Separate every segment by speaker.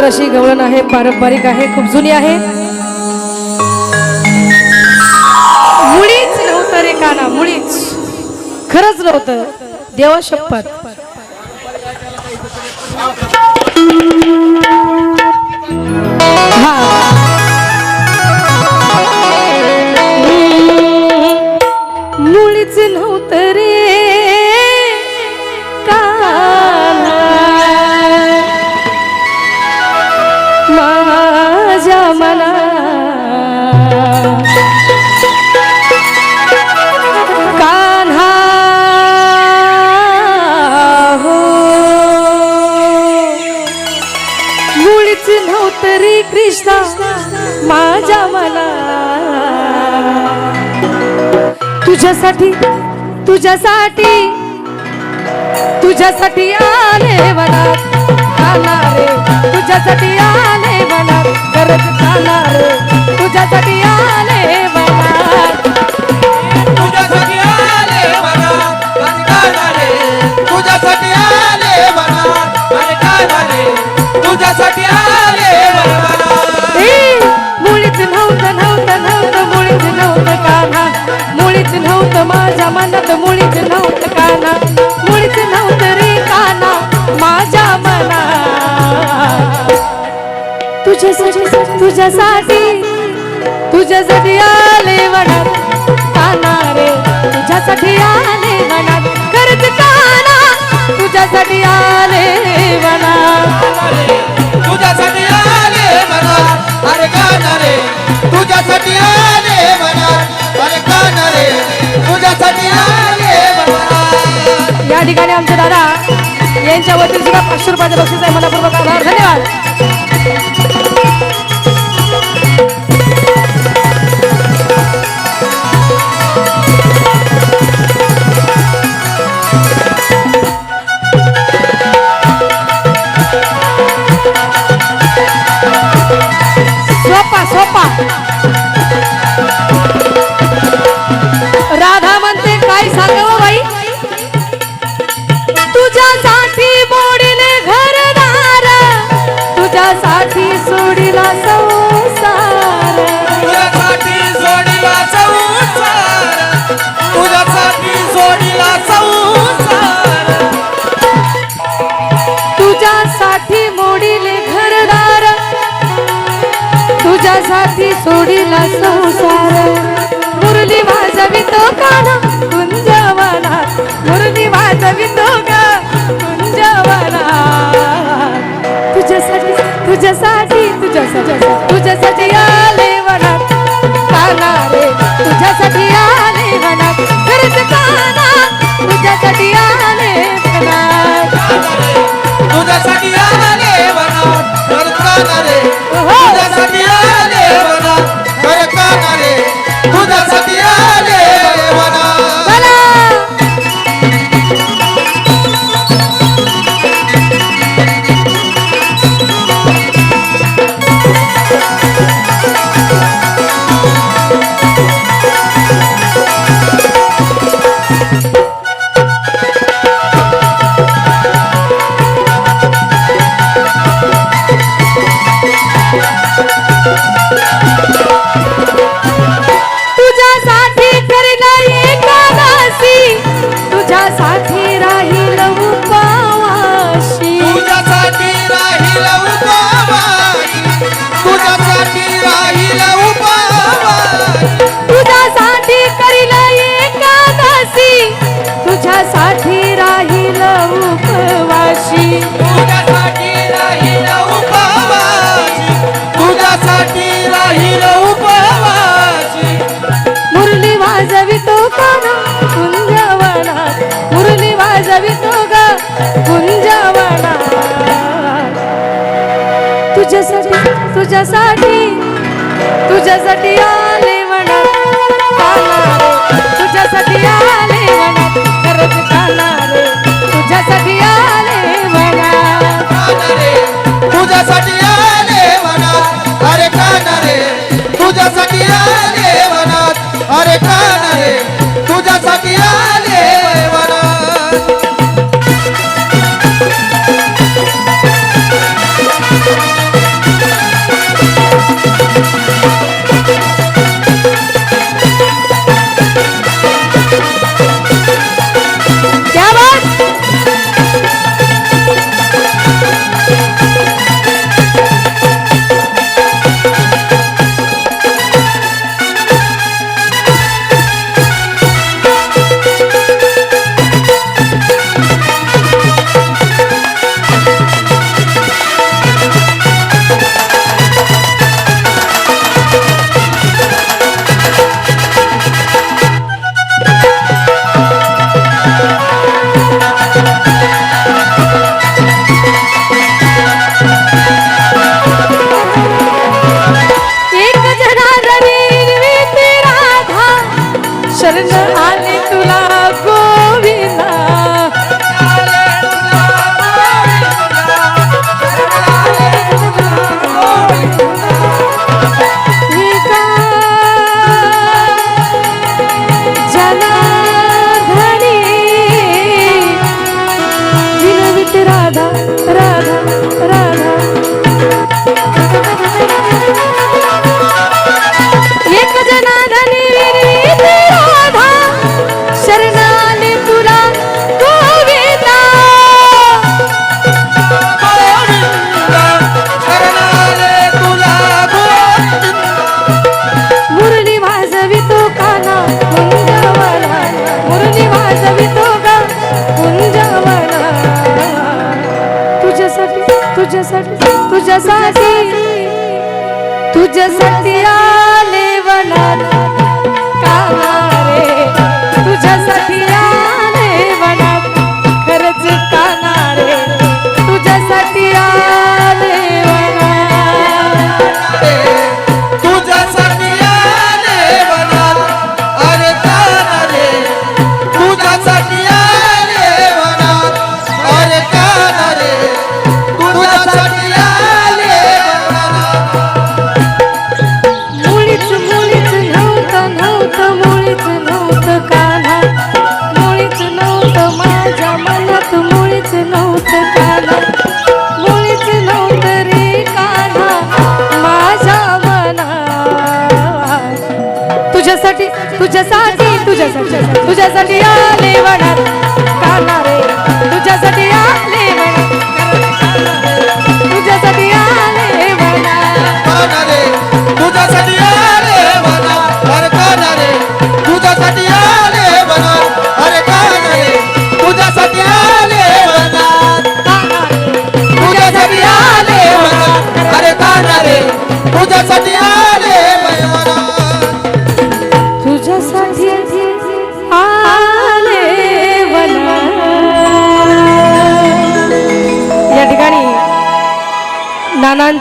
Speaker 1: सुंदर अशी गवळण आहे पारंपरिक आहे खूप जुनी आहे. मुळीच नव्हतं रे काना मुळीच. खरंच नव्हतं. देवा शपथ. माझ्या मला तुझ्यासाठी तुझ्यासाठी तुझ्यासाठी आले मला. तुझ्यासाठी आले मला. गरज जाणार तुझ्यासाठी आले मला.
Speaker 2: तुझ्यासाठी आले मला तुझ्यासाठी आले मला तुझ्यासाठी
Speaker 1: मनात मुळीच नव्हतं काना मुळीच नव्हत रे काना माझ्या मना. तुझ्यासाठी तुझ्यासाठी तुझ्यासाठी आले वनात काना रे. तुझ्यासाठी आले वनात खरंच काना तुझ्यासाठी आले लाख बक्षीस आहे मनपूर्वक आभार धन्यवाद Just such a तुझ्यासाठी राहील
Speaker 2: उपवास. तुझ्यासाठी
Speaker 1: तुझ्यासाठी आहे. तुझ्यासाठी
Speaker 2: तुझ्यासाठी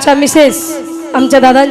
Speaker 1: या मिसेस आमच्या दादांच्या